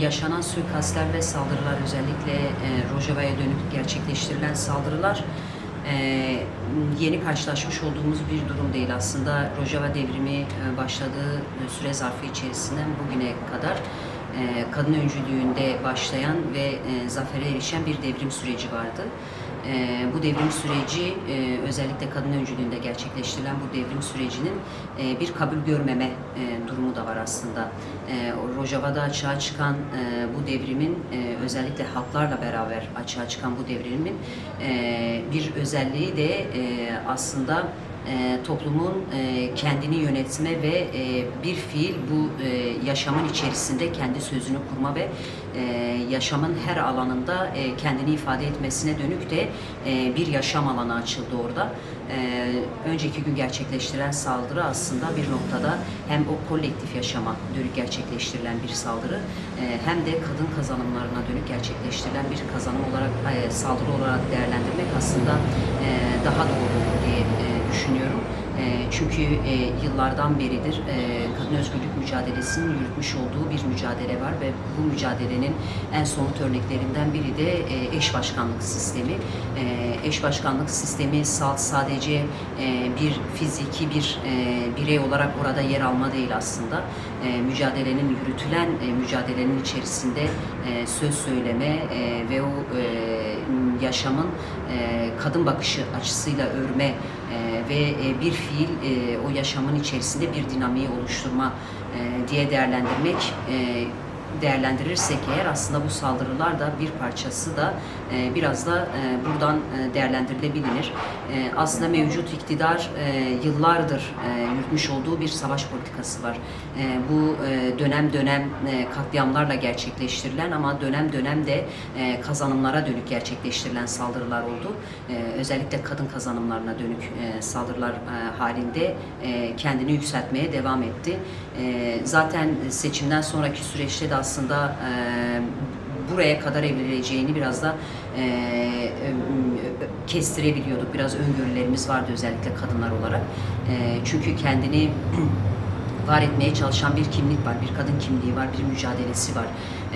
yaşanan suikastler ve saldırılar özellikle e, Rojava'ya dönük gerçekleştirilen saldırılar e, yeni karşılaşmış olduğumuz bir durum değil aslında. Rojava devrimi e, başladığı süre zarfı içerisinden bugüne kadar e, kadın öncülüğünde başlayan ve e, zafere erişen bir devrim süreci vardı. E, bu devrim süreci e, özellikle kadın öncülüğünde gerçekleştirilen bu devrim sürecinin e, bir kabul görmeme e, durumu da var aslında. E, Rojava'da açığa çıkan e, bu devrimin e, özellikle halklarla beraber açığa çıkan bu devrimin e, bir özelliği de e, aslında e, toplumun e, kendini yönetme ve e, bir fiil bu e, yaşamın içerisinde kendi sözünü kurma ve e, yaşamın her alanında e, kendini ifade etmesine dönük de e, bir yaşam alanı açıldı orada. E, önceki gün gerçekleştirilen saldırı aslında bir noktada hem o kolektif yaşama dönük gerçekleştirilen bir saldırı e, hem de kadın kazanımlarına dönük gerçekleştirilen bir kazanım olarak e, saldırı olarak değerlendirmek aslında e, daha doğru düşünüyorum. E, çünkü e, yıllardan beridir e, kadın özgürlük mücadelesinin yürütmüş olduğu bir mücadele var ve bu mücadelenin en somut örneklerinden biri de eş başkanlık sistemi. Eş başkanlık sistemi sa- sadece bir fiziki bir birey olarak orada yer alma değil aslında. Mücadelenin yürütülen mücadelenin içerisinde söz söyleme ve o yaşamın kadın bakışı açısıyla örme ve e, bir fiil e, o yaşamın içerisinde bir dinamiği oluşturma e, diye değerlendirmek değerlendirirsek eğer aslında bu saldırılar da bir parçası da e, biraz da e, buradan e, değerlendirilebilir. E, aslında mevcut iktidar e, yıllardır e, yürütmüş olduğu bir savaş politikası var. E, bu e, dönem dönem e, katliamlarla gerçekleştirilen ama dönem dönem de e, kazanımlara dönük gerçekleştirilen saldırılar oldu. E, özellikle kadın kazanımlarına dönük e, saldırılar e, halinde e, kendini yükseltmeye devam etti. E, zaten seçimden sonraki süreçte de aslında e, buraya kadar evrileceğini biraz da e, kestirebiliyorduk. Biraz öngörülerimiz vardı özellikle kadınlar olarak. E, çünkü kendini var etmeye çalışan bir kimlik var, bir kadın kimliği var, bir mücadelesi var.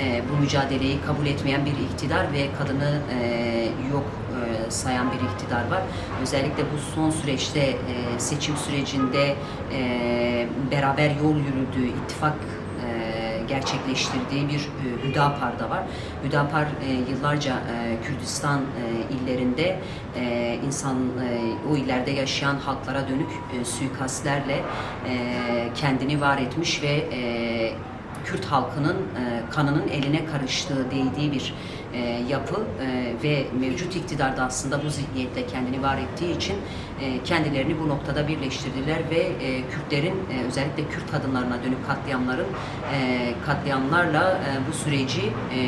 E, bu mücadeleyi kabul etmeyen bir iktidar ve kadını e, yok e, sayan bir iktidar var. Özellikle bu son süreçte e, seçim sürecinde e, beraber yol yürüdüğü ittifak gerçekleştirdiği bir e, Hüdapar'da var. Hüdapar e, yıllarca e, Kürdistan e, illerinde e, insan o illerde yaşayan halklara dönük e, suikastlerle kendini var etmiş ve e, Kürt halkının kanının eline karıştığı, değdiği bir e, yapı e, ve mevcut iktidarda aslında bu zihniyetle kendini var ettiği için e, kendilerini bu noktada birleştirdiler ve e, Kürtlerin e, özellikle Kürt kadınlarına dönük katliamların e, katliamlarla e, bu süreci e,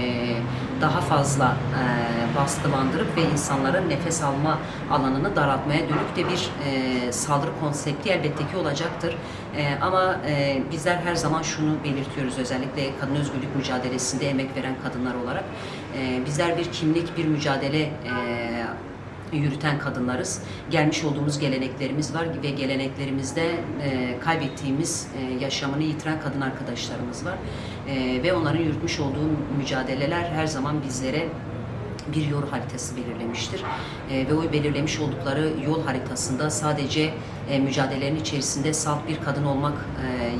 daha fazla e, baskılandırıp ve insanların nefes alma alanını daraltmaya dönük de bir e, saldırı konsepti elbette ki olacaktır. E, ama e, bizler her zaman şunu belirtiyoruz özellikle kadın özgürlük mücadelesinde emek veren kadınlar olarak. E, bizler bir kimlik, bir mücadele e, yürüten kadınlarız. Gelmiş olduğumuz geleneklerimiz var ve geleneklerimizde e, kaybettiğimiz e, yaşamını yitiren kadın arkadaşlarımız var. E, ve onların yürütmüş olduğu mücadeleler her zaman bizlere bir yol haritası belirlemiştir. E, ve o belirlemiş oldukları yol haritasında sadece e, mücadelelerin içerisinde salt bir kadın olmak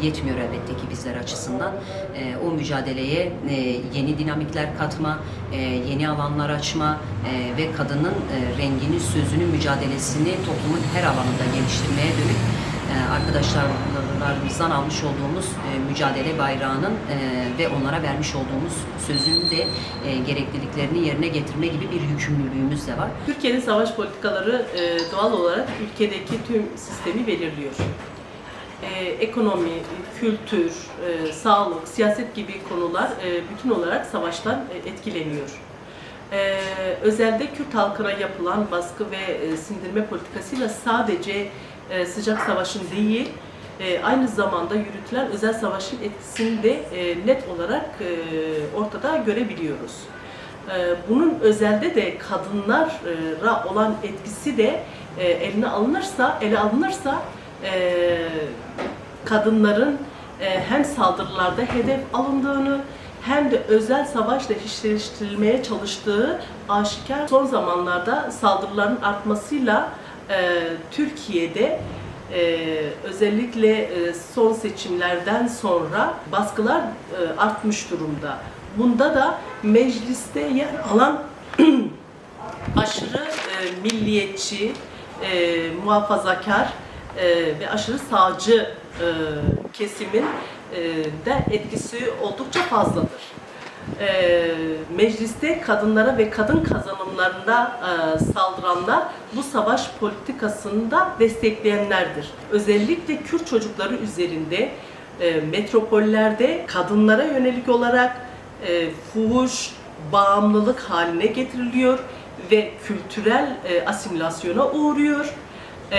e, yetmiyor elbette ki bizler açısından. E, o mücadeleye e, yeni dinamikler katma, e, yeni alanlar açma e, ve kadının e, rengini, sözünü, mücadelesini toplumun her alanında geliştirmeye dönük arkadaşlarımızdan almış olduğumuz e, mücadele bayrağının e, ve onlara vermiş olduğumuz sözün de e, gerekliliklerini yerine getirme gibi bir yükümlülüğümüz de var. Türkiye'nin savaş politikaları e, doğal olarak ülkedeki tüm sistemi belirliyor. E, ekonomi, kültür, e, sağlık, siyaset gibi konular e, bütün olarak savaştan e, etkileniyor. E, özelde Kürt halkına yapılan baskı ve e, sindirme politikasıyla sadece e, sıcak savaşın değil, e, aynı zamanda yürütülen özel savaşın etkisini de e, net olarak e, ortada görebiliyoruz. Ee, Bunun özelde de kadınlara olan etkisi de e, eline alınırsa, ele alınırsa e, kadınların e, hem saldırılarda hedef alındığını hem de özel savaşla işleştirilmeye çalıştığı aşikar. Son zamanlarda saldırıların artmasıyla e, Türkiye'de e, özellikle e, son seçimlerden sonra baskılar e, artmış durumda. Bunda da mecliste yer alan aşırı e, milliyetçi, e, muhafazakar e, ve aşırı sağcı e, kesimin e, de etkisi oldukça fazladır. E, mecliste kadınlara ve kadın kazanımlarına e, saldıranlar bu savaş politikasını da destekleyenlerdir. Özellikle Kürt çocukları üzerinde e, metropollerde kadınlara yönelik olarak e, fuhuş, bağımlılık haline getiriliyor ve kültürel e, asimilasyona uğruyor. E,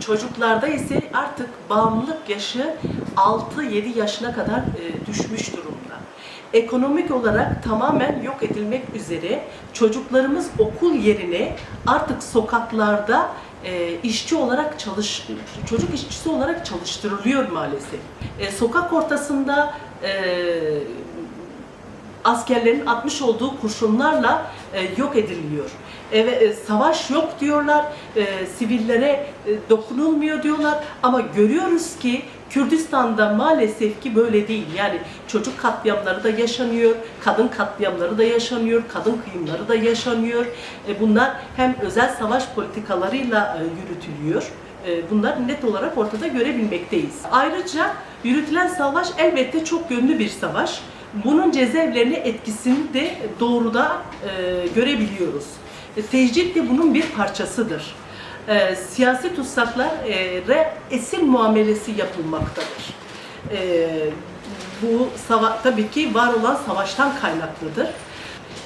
çocuklarda ise artık bağımlılık yaşı 6-7 yaşına kadar e, düşmüş durumda. Ekonomik olarak tamamen yok edilmek üzere çocuklarımız okul yerine artık sokaklarda e, işçi olarak çalış çocuk işçisi olarak çalıştırılıyor maalesef. E, sokak ortasında e, askerlerin atmış olduğu kurşunlarla e, yok ediliyor. Eve e, savaş yok diyorlar, e, sivillere e, dokunulmuyor diyorlar ama görüyoruz ki Kürdistan'da maalesef ki böyle değil. Yani çocuk katliamları da yaşanıyor, kadın katliamları da yaşanıyor, kadın kıyımları da yaşanıyor. E, bunlar hem özel savaş politikalarıyla e, yürütülüyor. E, Bunlar net olarak ortada görebilmekteyiz. Ayrıca yürütülen savaş elbette çok yönlü bir savaş. Bunun cezaevlerine etkisini de doğruda görebiliyoruz. Tecrit de bunun bir parçasıdır. E, siyasi tutsaklara esir muamelesi yapılmaktadır. E, bu sava- tabii ki var olan savaştan kaynaklıdır.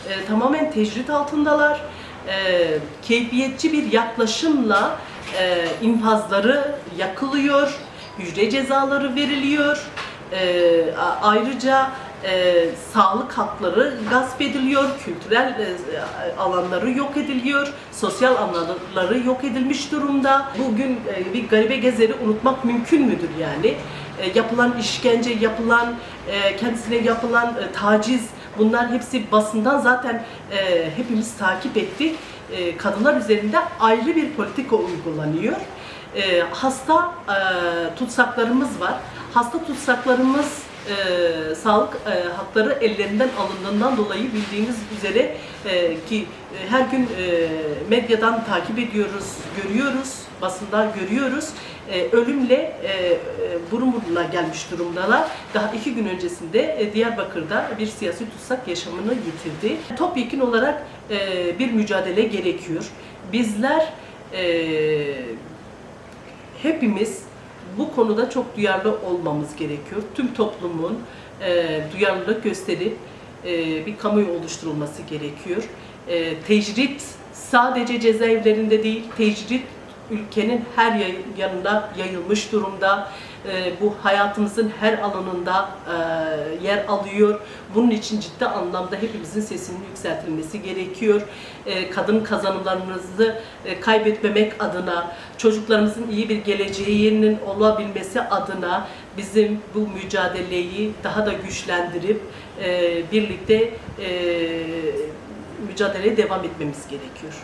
E, tamamen tecrit altındalar. E, keyfiyetçi bir yaklaşımla e, infazları yakılıyor, hücre cezaları veriliyor. E, ayrıca e, sağlık hakları gasp ediliyor, kültürel e, alanları yok ediliyor, sosyal alanları yok edilmiş durumda. Bugün e, bir garibe gezeri unutmak mümkün müdür yani? E, yapılan işkence, yapılan e, kendisine yapılan e, taciz bunlar hepsi basından zaten e, hepimiz takip ettik. E, kadınlar üzerinde ayrı bir politika uygulanıyor. E, hasta e, tutsaklarımız var. Hasta tutsaklarımız e, sağlık e, hakları ellerinden alındığından dolayı bildiğiniz üzere e, ki e, her gün e, medyadan takip ediyoruz, görüyoruz, basından görüyoruz. E, ölümle e, e, burun buruna gelmiş durumdalar. Daha iki gün öncesinde e, Diyarbakır'da bir siyasi tutsak yaşamını yitirdi. Topyekun olarak e, bir mücadele gerekiyor. Bizler e, hepimiz bu konuda çok duyarlı olmamız gerekiyor. Tüm toplumun e, duyarlılık gösterip e, bir kamuoyu oluşturulması gerekiyor. E, tecrit sadece cezaevlerinde değil, tecrit ülkenin her yanına yayılmış durumda. E, bu hayatımızın her alanında e, yer alıyor. Bunun için ciddi anlamda hepimizin sesinin yükseltilmesi gerekiyor. E, kadın kazanımlarımızı e, kaybetmemek adına, çocuklarımızın iyi bir geleceğinin olabilmesi adına bizim bu mücadeleyi daha da güçlendirip e, birlikte e, mücadeleye devam etmemiz gerekiyor.